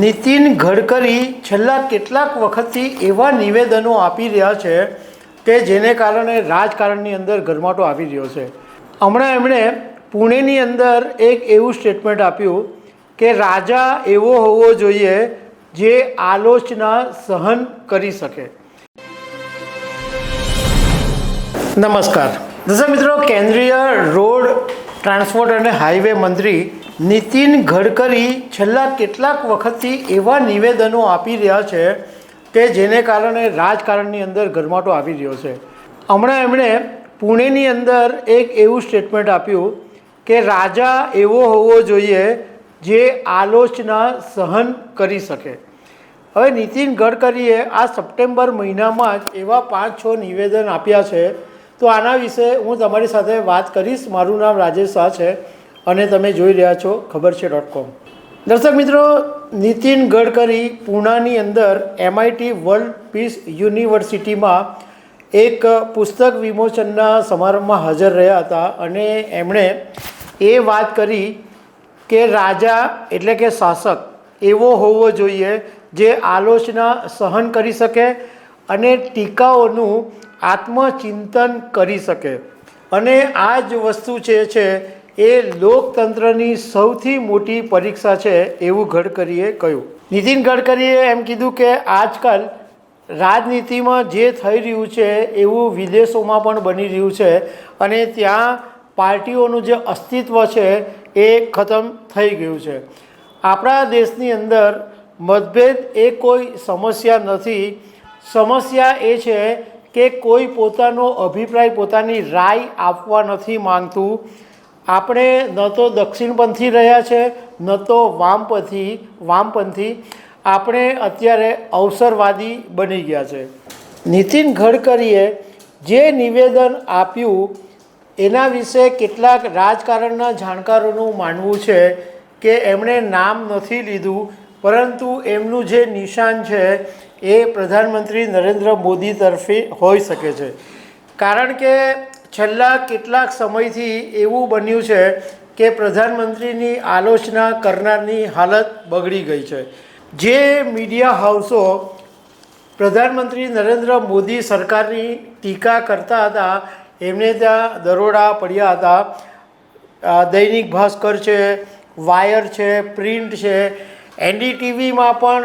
નીતિન ગડકરી છેલ્લા કેટલાક વખતથી એવા નિવેદનો આપી રહ્યા છે કે જેને કારણે રાજકારણની અંદર ગરમાટો આવી રહ્યો છે. હમણાં એમણે પુણેની અંદર એક એવું સ્ટેટમેન્ટ આપ્યું કે રાજા એવો હોવો જોઈએ જે આલોચના સહન કરી શકે. નમસ્કાર. દર્શક મિત્રો, કેન્દ્રીય રોડ ટ્રાન્સપોર્ટ અને હાઈવે મંત્રી નીતિન ગડકરી છેલ્લા કેટલાક વખતથી એવા નિવેદનો આપી રહ્યા છે કે જેને કારણે રાજકારણની અંદર ગરમાટો આવી રહ્યો છે. હમણાં એમણે પુણેની અંદર એક એવું સ્ટેટમેન્ટ આપ્યું કે રાજા એવો હોવો જોઈએ જે આલોચના સહન કરી શકે. હવે નીતિન ગડકરીએ આ સપ્ટેમ્બર મહિનામાં જ એવા પાંચ છ નિવેદન આપ્યા છે. તો આના વિશે હું તમારી સાથે વાત કરીશ. મારું નામ રાજેશ શાહ છે. અને તમે જોઈ રહ્યા છો ખબર છે ડોટ કોમ દર્શક મિત્રો, નીતિન ગડકરી પૂનાની અંદર એમઆઈટી વર્લ્ડ પીસ યુનિવર્સિટીમાં એક પુસ્તક વિમોચનના સમારંભમાં હાજર રહ્યા હતા અને એમણે એ વાત કરી કે રાજા એટલે કે શાસક એવો હોવો જોઈએ જે આલોચના સહન કરી શકે અને ટીકાઓનું આત્મચિંતન કરી શકે. અને આ જ વસ્તુ છે છે એ લોકતંત્રની સૌથી મોટી પરીક્ષા છે એવું ગડકરીએ કહ્યું. નીતિન ગડકરીએ એમ કીધું કે આજકાલ રાજનીતિમાં જે થઈ રહ્યું છે એવું વિદેશોમાં પણ બની રહ્યું છે અને ત્યાં પાર્ટીઓનું જે અસ્તિત્વ છે એ ખતમ થઈ ગયું છે. આપણા દેશની અંદર મતભેદ એ કોઈ સમસ્યા નથી. સમસ્યા એ છે કે કોઈ પોતાનો અભિપ્રાય, પોતાની રાય આપવા નથી માંગતું. આપણે ન તો દક્ષિણપંથી રહ્યા છે, ન તો વામપંથી વામપંથી. આપણે અત્યારે અવસરવાદી બની ગયા છે. નીતિન ગડકરીએ જે નિવેદન આપ્યું, એના વિશે કેટલાક રાજકારણના જાણકારોનું માનવું છે કે એમણે નામ નથી લીધું, પરંતુ એમનું જે નિશાન છે એ પ્રધાનમંત્રી નરેન્દ્ર મોદી તરફે હોઈ શકે છે. કારણ કે છેલ્લા કેટલાક સમયથી એવું બન્યું છે કે પ્રધાનમંત્રીની આલોચના કરનારની હાલત બગડી ગઈ છે. જે મીડિયા હાઉસો પ્રધાનમંત્રી નરેન્દ્ર મોદી સરકારની ટીકા કરતા હતા, એમને ત્યાં દરોડા પડ્યા હતા. દૈનિક ભાસ્કર છે, વાયર છે, પ્રિન્ટ છે એનડીટીવીમાં પણ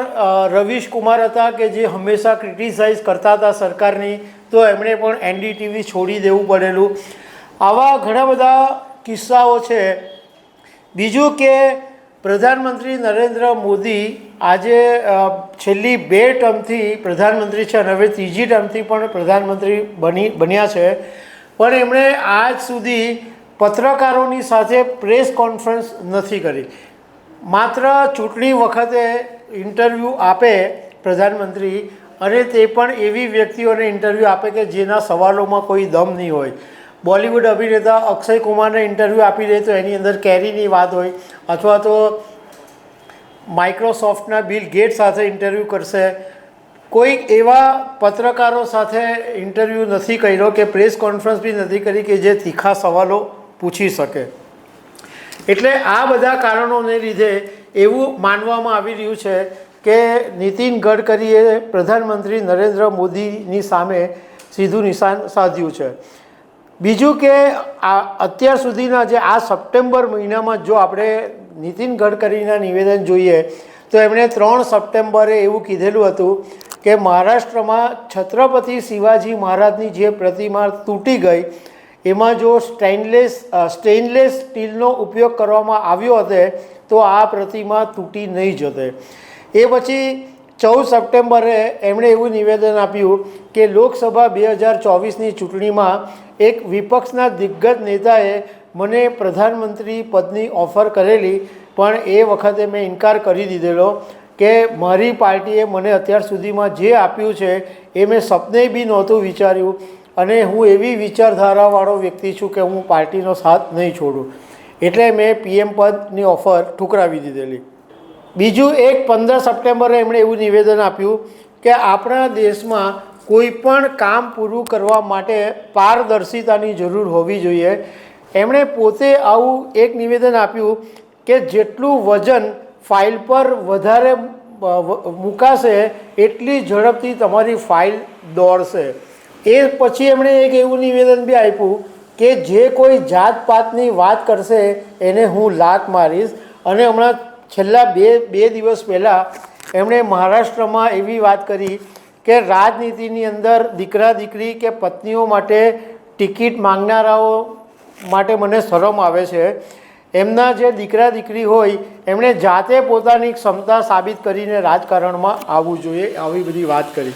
રવીશ કુમાર હતા કે જે હંમેશા ક્રિટિસાઇઝ કરતા હતા સરકારની, તો એમણે પણ એનડીટીવી છોડી દેવું પડેલું. આવા ઘણા બધા કિસ્સાઓ છે. બીજું કે પ્રધાનમંત્રી નરેન્દ્ર મોદી આજે છેલ્લી બે ટર્મથી પ્રધાનમંત્રી છે અને હવે ત્રીજી ટર્મથી પણ પ્રધાનમંત્રી બની, બન્યા છે. પણ એમણે આજ સુધી પત્રકારોની સાથે પ્રેસ કોન્ફરન્સ નથી કરી. માત્ર ચૂંટણી વખતે ઇન્ટરવ્યૂ આપે પ્રધાનમંત્રી અને તે પણ એવી વ્યક્તિઓને ઇન્ટરવ્યૂ આપે કે જેના સવાલોમાં કોઈ દમ નહીં હોય. બોલિવૂડ અભિનેતા અક્ષય કુમારને ઇન્ટરવ્યૂ આપી દે તો એની અંદર કેરીની વાત હોય અથવા તો માઇક્રોસોફ્ટના બિલ ગેટ સાથે ઇન્ટરવ્યૂ કરશે. કોઈક એવા પત્રકારો સાથે ઇન્ટરવ્યૂ નથી કર્યો કે પ્રેસ કોન્ફરન્સ બી નથી કરી કે જે તીખા સવાલો પૂછી શકે. એટલે આ બધા કારણોને લીધે એવું માનવામાં આવી રહ્યું છે કે નીતિન ગડકરીએ પ્રધાનમંત્રી નરેન્દ્ર મોદીની સામે સીધું નિશાન સાધ્યું છે. બીજું કે આ અત્યાર સુધીના જે આ સપ્ટેમ્બર મહિનામાં જો આપણે નીતિન ગડકરીના નિવેદન જોઈએ, તો એમણે ત્રણ સપ્ટેમ્બરે એવું કીધેલું હતું કે મહારાષ્ટ્રમાં છત્રપતિ શિવાજી મહારાજની જે પ્રતિમા તૂટી ગઈ એમાં જો સ્ટેનલેસ સ્ટેનલેસ સ્ટીલનો ઉપયોગ કરવામાં આવ્યો હતો તો આ પ્રતિમા તૂટી નહીં જતે એ પછી ચૌદ સપ્ટેમ્બરે એમણે એવું નિવેદન આપ્યું કે લોકસભા બે હજાર ચોવીસની ચૂંટણીમાં એક વિપક્ષના દિગ્ગજ નેતાએ મને પ્રધાનમંત્રી પદની ઓફર કરેલી, પણ એ વખતે મેં ઇનકાર કરી દીધેલો કે મારી પાર્ટીએ મને અત્યાર સુધીમાં જે આપ્યું છે, એ મેં સપને બી નહોતું વિચાર્યું. અને હું એવી વિચારધારાવાળો વ્યક્તિ છું કે હું પાર્ટીનો સાથ નહીં છોડું. એટલે મેં પીએમ પદની ઓફર ઠુકરાવી દીધેલી. બીજું એક પંદર સપ્ટેમ્બરે એમણે એવું નિવેદન આપ્યું કે આપણા દેશમાં કોઈ પણ કામ પૂરું કરવા માટે પારદર્શિતાની જરૂર હોવી જોઈએ. એમણે પોતે આવું એક નિવેદન આપ્યું કે જેટલું વજન ફાઇલ પર વધારે મૂકાશે, એટલી ઝડપથી તમારી ફાઇલ દોડશે. એ પછી એમણે એક એવું નિવેદન બી આપ્યું કે જે કોઈ જાત પાતની વાત કરશે, એને હું લાત મારીશ. અને હમણાં છેલ્લા બે બે દિવસ પહેલાં એમણે મહારાષ્ટ્રમાં એવી વાત કરી કે રાજનીતિની અંદર દીકરા દીકરી કે પત્નીઓ માટે ટિકિટ માંગનારાઓ માટે મને શરમ આવે છે. એમના જે દીકરા દીકરી હોય, એમણે જાતે પોતાની ક્ષમતા સાબિત કરીને રાજકારણમાં આવવું જોઈએ, આવી બધી વાત કરી.